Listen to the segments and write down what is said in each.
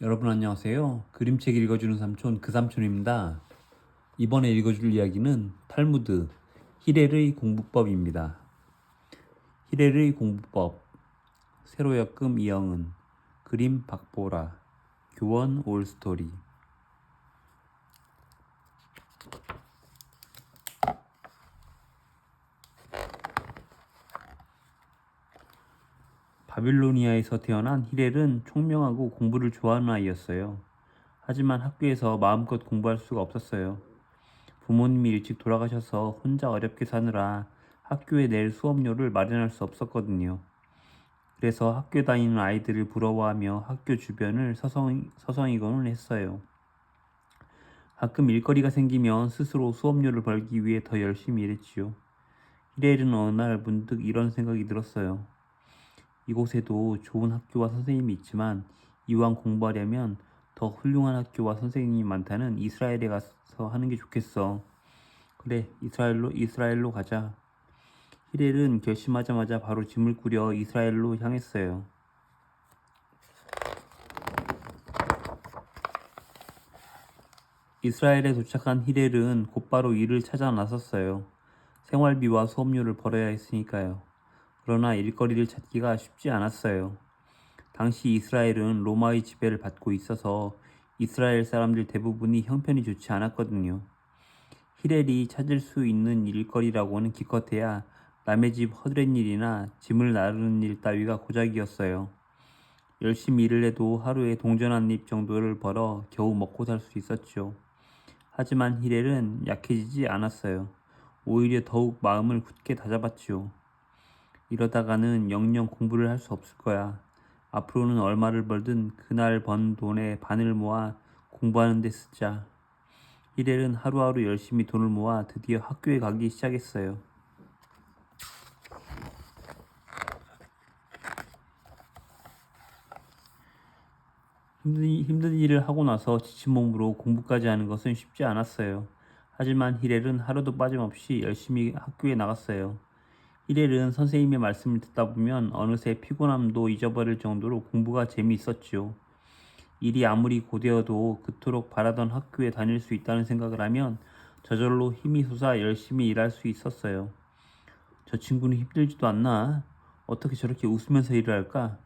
여러분 안녕하세요. 그림책 읽어주는 삼촌 그 삼촌입니다. 이번에 읽어줄 이야기는 탈무드 히렐의 공부법입니다. 히렐의 공부법 세로 역금 이영은 그림 박보라 교원 올스토리 바빌로니아에서 태어난 히렐은 총명하고 공부를 좋아하는 아이였어요. 하지만 학교에서 마음껏 공부할 수가 없었어요. 부모님이 일찍 돌아가셔서 혼자 어렵게 사느라 학교에 낼 수업료를 마련할 수 없었거든요. 그래서 학교 다니는 아이들을 부러워하며 학교 주변을 서성, 서성이곤 했어요. 가끔 일거리가 생기면 스스로 수업료를 벌기 위해 더 열심히 일했지요. 히렐은 어느 날 문득 이런 생각이 들었어요. 이곳에도 좋은 학교와 선생님이 있지만 이왕 공부하려면 더 훌륭한 학교와 선생님이 많다는 이스라엘에 가서 하는 게 좋겠어. 그래, 이스라엘로 이스라엘로 가자. 히렐은 결심하자마자 바로 짐을 꾸려 이스라엘로 향했어요. 이스라엘에 도착한 히렐은 곧바로 일을 찾아 나섰어요. 생활비와 수업료를 벌어야 했으니까요. 그러나 일거리를 찾기가 쉽지 않았어요. 당시 이스라엘은 로마의 지배를 받고 있어서 이스라엘 사람들 대부분이 형편이 좋지 않았거든요. 히렐이 찾을 수 있는 일거리라고는 기껏해야 남의 집 허드렛 일이나 짐을 나르는 일 따위가 고작이었어요. 열심히 일을 해도 하루에 동전 한 입 정도를 벌어 겨우 먹고 살 수 있었죠. 하지만 히렐은 약해지지 않았어요. 오히려 더욱 마음을 굳게 다잡았지요. 이러다가는 영영 공부를 할 수 없을 거야. 앞으로는 얼마를 벌든 그날 번 돈의 반을 모아 공부하는 데 쓰자. 히렐은 하루하루 열심히 돈을 모아 드디어 학교에 가기 시작했어요. 힘든, 힘든 일을 하고 나서 지친 몸으로 공부까지 하는 것은 쉽지 않았어요. 하지만 히렐은 하루도 빠짐없이 열심히 학교에 나갔어요. 히렐은 선생님의 말씀을 듣다 보면 어느새 피곤함도 잊어버릴 정도로 공부가 재미있었지요. 일이 아무리 고되어도 그토록 바라던 학교에 다닐 수 있다는 생각을 하면 저절로 힘이 솟아 열심히 일할 수 있었어요. 저 친구는 힘들지도 않나? 어떻게 저렇게 웃으면서 일을 할까?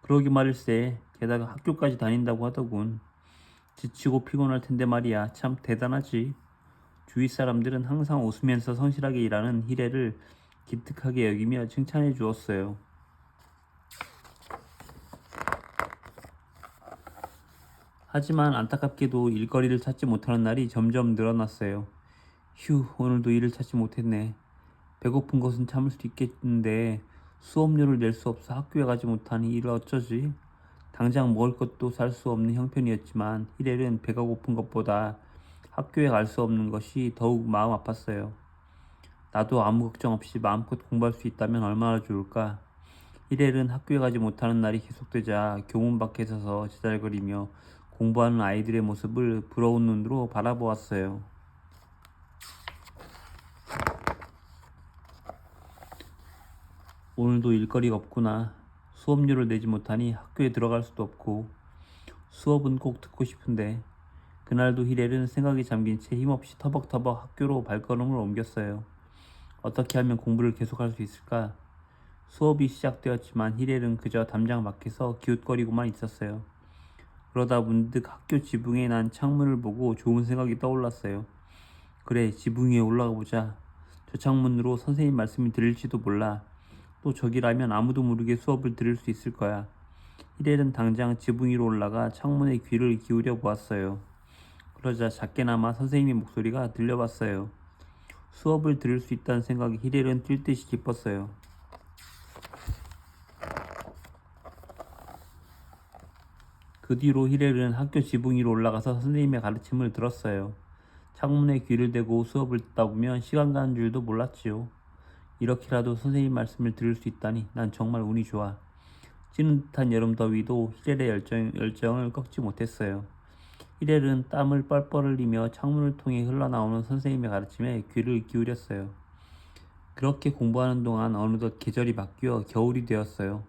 그러기 말일세. 게다가 학교까지 다닌다고 하더군. 지치고 피곤할 텐데 말이야. 참 대단하지. 주위 사람들은 항상 웃으면서 성실하게 일하는 히레를 기특하게 여기며 칭찬해 주었어요. 하지만 안타깝게도 일거리를 찾지 못하는 날이 점점 늘어났어요. 휴, 오늘도 일을 찾지 못했네. 배고픈 것은 참을 수 있겠는데 수업료를 낼 수 없어 학교에 가지 못하니 이를 어쩌지? 당장 먹을 것도 살 수 없는 형편이었지만 히렐은 배가 고픈 것보다 학교에 갈 수 없는 것이 더욱 마음 아팠어요. 나도 아무 걱정 없이 마음껏 공부할 수 있다면 얼마나 좋을까? 히렐은 학교에 가지 못하는 날이 계속되자 교문 밖에 서서 제잘거리며 공부하는 아이들의 모습을 부러운 눈으로 바라보았어요. 오늘도 일거리가 없구나. 수업료를 내지 못하니 학교에 들어갈 수도 없고 수업은 꼭 듣고 싶은데 그날도 히렐은 생각에 잠긴 채 힘없이 터벅터벅 학교로 발걸음을 옮겼어요. 어떻게 하면 공부를 계속할 수 있을까? 수업이 시작되었지만 히렐은 그저 담장 밖에서 기웃거리고만 있었어요. 그러다 문득 학교 지붕에 난 창문을 보고 좋은 생각이 떠올랐어요. 그래, 지붕 위에 올라가 보자. 저 창문으로 선생님 말씀이 들릴지도 몰라. 또 저기라면 아무도 모르게 수업을 들을 수 있을 거야. 히렐은 당장 지붕 위로 올라가 창문에 귀를 기울여 보았어요. 그러자 작게나마 선생님의 목소리가 들려봤어요. 수업을 들을 수 있다는 생각에 히렐은 뛸 듯이 기뻤어요. 그 뒤로 히렐은 학교 지붕 위로 올라가서 선생님의 가르침을 들었어요. 창문에 귀를 대고 수업을 듣다 보면 시간 가는 줄도 몰랐지요. 이렇게라도 선생님 말씀을 들을 수 있다니 난 정말 운이 좋아. 찌는 듯한 여름 더위도 히렐의 열정, 열정을 꺾지 못했어요. 히렐은 땀을 뻘뻘 흘리며 창문을 통해 흘러나오는 선생님의 가르침에 귀를 기울였어요. 그렇게 공부하는 동안 어느덧 계절이 바뀌어 겨울이 되었어요.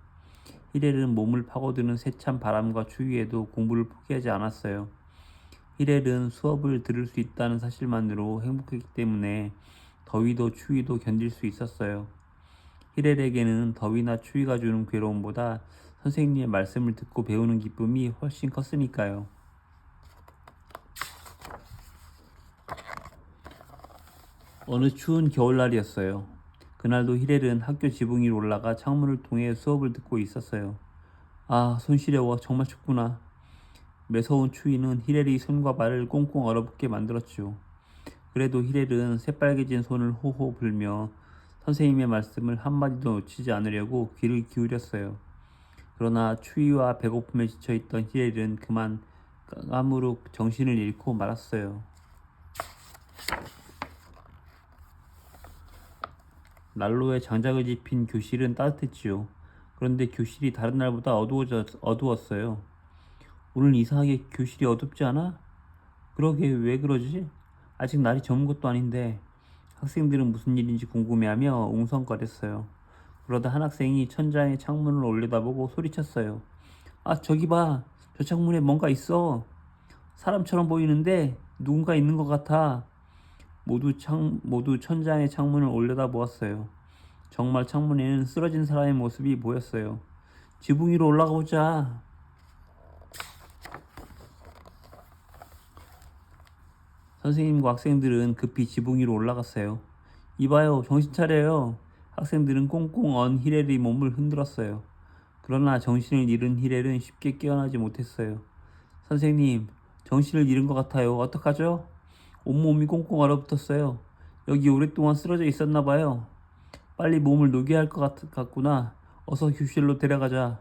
히렐은 몸을 파고드는 세찬 바람과 추위에도 공부를 포기하지 않았어요. 히렐은 수업을 들을 수 있다는 사실만으로 행복했기 때문에 더위도 추위도 견딜 수 있었어요. 히렐에게는 더위나 추위가 주는 괴로움보다 선생님의 말씀을 듣고 배우는 기쁨이 훨씬 컸으니까요. 어느 추운 겨울날이었어요. 그날도 히렐은 학교 지붕 위로 올라가 창문을 통해 수업을 듣고 있었어요. 아, 손 시려워. 정말 춥구나. 매서운 추위는 히렐이 손과 발을 꽁꽁 얼어붙게 만들었지요. 그래도 히렐은 새빨개진 손을 호호 불며 선생님의 말씀을 한마디도 놓치지 않으려고 귀를 기울였어요. 그러나 추위와 배고픔에 지쳐있던 히렐은 그만 까무룩 정신을 잃고 말았어요. 난로에 장작을 집힌 교실은 따뜻했지요. 그런데 교실이 다른 날보다 어두워져, 어두웠어요. 오늘 이상하게 교실이 어둡지 않아? 그러게 왜 그러지? 아직 날이 저문 것도 아닌데 학생들은 무슨 일인지 궁금해하며 웅성거렸어요. 그러다 한 학생이 천장에 창문을 올려다보고 소리쳤어요. 아 저기 봐. 저 창문에 뭔가 있어. 사람처럼 보이는데 누군가 있는 것 같아. 모두 창 모두 천장에 창문을 올려다 보았어요. 정말 창문에는 쓰러진 사람의 모습이 보였어요. 지붕 위로 올라가 보자. 선생님과 학생들은 급히 지붕 위로 올라갔어요. 이봐요, 정신 차려요. 학생들은 꽁꽁 언 히렐의 몸을 흔들었어요. 그러나 정신을 잃은 히렐은 쉽게 깨어나지 못했어요. 선생님, 정신을 잃은 것 같아요. 어떡하죠? 온몸이 꽁꽁 얼어붙었어요. 여기 오랫동안 쓰러져 있었나 봐요. 빨리 몸을 녹여야 할 것 같구나. 어서 교실로 데려가자.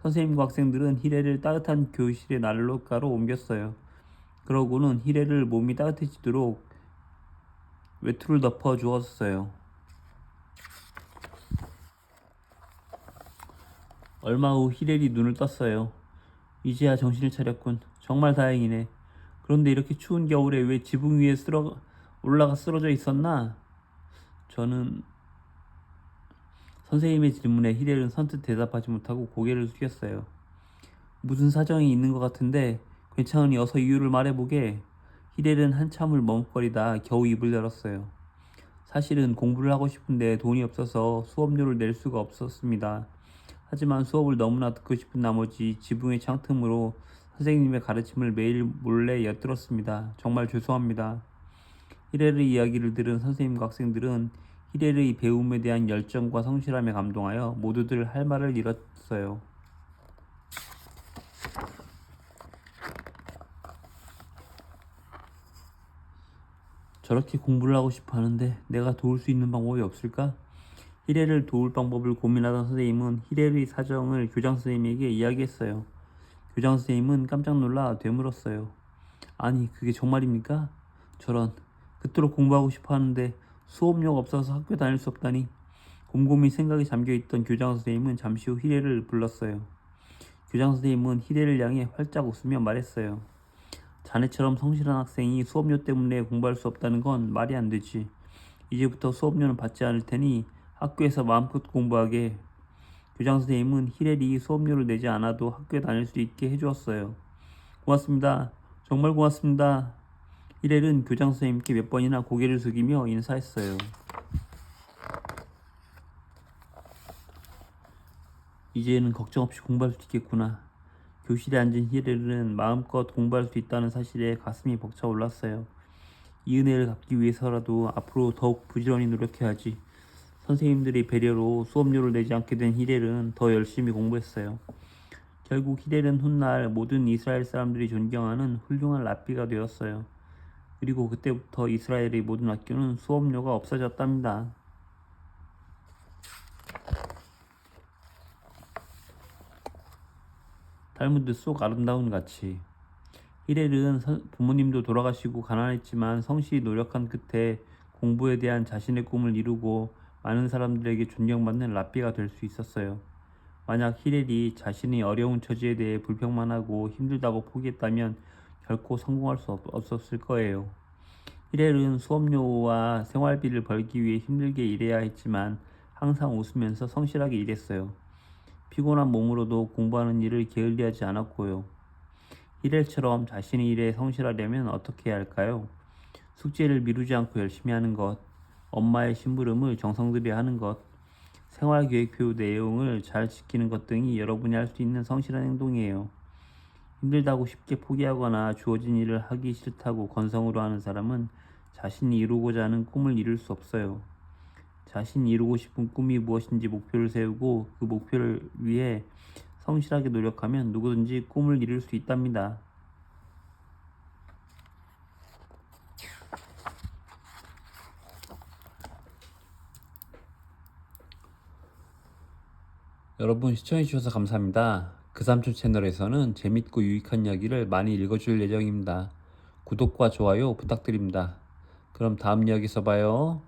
선생님과 학생들은 히레를 따뜻한 교실의 난로가로 옮겼어요. 그러고는 히레를 몸이 따뜻해지도록 외투를 덮어 주었어요. 얼마 후 히렐이 눈을 떴어요. 이제야 정신을 차렸군. 정말 다행이네. 그런데 이렇게 추운 겨울에 왜 지붕 위에 쓰러 올라가 쓰러져 있었나? 저는 선생님의 질문에 히렐은 선뜻 대답하지 못하고 고개를 숙였어요. 무슨 사정이 있는 것 같은데 괜찮으니 어서 이유를 말해보게. 히렐은 한참을 머뭇거리다 겨우 입을 열었어요. 사실은 공부를 하고 싶은데 돈이 없어서 수업료를 낼 수가 없었습니다. 하지만 수업을 너무나 듣고 싶은 나머지 지붕의 창틈으로 선생님의 가르침을 매일 몰래 엿들었습니다. 정말 죄송합니다. 히렐의 이야기를 들은 선생님과 학생들은 히렐의 배움에 대한 열정과 성실함에 감동하여 모두들 할 말을 잃었어요. 저렇게 공부를 하고 싶어 하는데 내가 도울 수 있는 방법이 없을까? 히렐을 도울 방법을 고민하던 선생님은 히렐의 사정을 교장 선생님에게 이야기했어요. 교장 선생님은 깜짝 놀라 되물었어요. 아니 그게 정말입니까? 저런 그토록 공부하고 싶어 하는데 수업료가 없어서 학교 다닐 수 없다니 곰곰이 생각에 잠겨있던 교장 선생님은 잠시 후 히레를 불렀어요. 교장 선생님은 히레를 향해 활짝 웃으며 말했어요. 자네처럼 성실한 학생이 수업료 때문에 공부할 수 없다는 건 말이 안 되지. 이제부터 수업료는 받지 않을 테니 학교에서 마음껏 공부하게. 교장 선생님은 히렐이 수업료를 내지 않아도 학교에 다닐 수 있게 해주었어요. 고맙습니다. 정말 고맙습니다. 히렐은 교장 선생님께 몇 번이나 고개를 숙이며 인사했어요. 이제는 걱정 없이 공부할 수 있겠구나. 교실에 앉은 히렐은 마음껏 공부할 수 있다는 사실에 가슴이 벅차올랐어요. 이 은혜를 갚기 위해서라도 앞으로 더욱 부지런히 노력해야지. 선생님들의 배려로 수업료를 내지 않게 된 히렐은 더 열심히 공부했어요. 결국 히렐은 훗날 모든 이스라엘 사람들이 존경하는 훌륭한 랍비가 되었어요. 그리고 그때부터 이스라엘의 모든 학교는 수업료가 없어졌답니다. 탈무드 속 아름다운 가치 히렐은 부모님도 돌아가시고 가난했지만 성실히 노력한 끝에 공부에 대한 자신의 꿈을 이루고 많은 사람들에게 존경받는 랍비가 될 수 있었어요. 만약 히렐이 자신의 어려운 처지에 대해 불평만 하고 힘들다고 포기했다면 결코 성공할 수 없었을 거예요. 히렐은 수업료와 생활비를 벌기 위해 힘들게 일해야 했지만 항상 웃으면서 성실하게 일했어요. 피곤한 몸으로도 공부하는 일을 게을리하지 않았고요. 히렐처럼 자신의 일에 성실하려면 어떻게 해야 할까요? 숙제를 미루지 않고 열심히 하는 것, 엄마의 심부름을 정성 들여 하는 것, 생활계획표 내용을 잘 지키는 것 등이 여러분이 할 수 있는 성실한 행동이에요. 힘들다고 쉽게 포기하거나 주어진 일을 하기 싫다고 건성으로 하는 사람은 자신이 이루고자 하는 꿈을 이룰 수 없어요. 자신이 이루고 싶은 꿈이 무엇인지 목표를 세우고 그 목표를 위해 성실하게 노력하면 누구든지 꿈을 이룰 수 있답니다. 여러분 시청해주셔서 감사합니다. 그 삼촌 채널에서는 재밌고 유익한 이야기를 많이 읽어줄 예정입니다. 구독과 좋아요 부탁드립니다. 그럼 다음 이야기에서 봐요.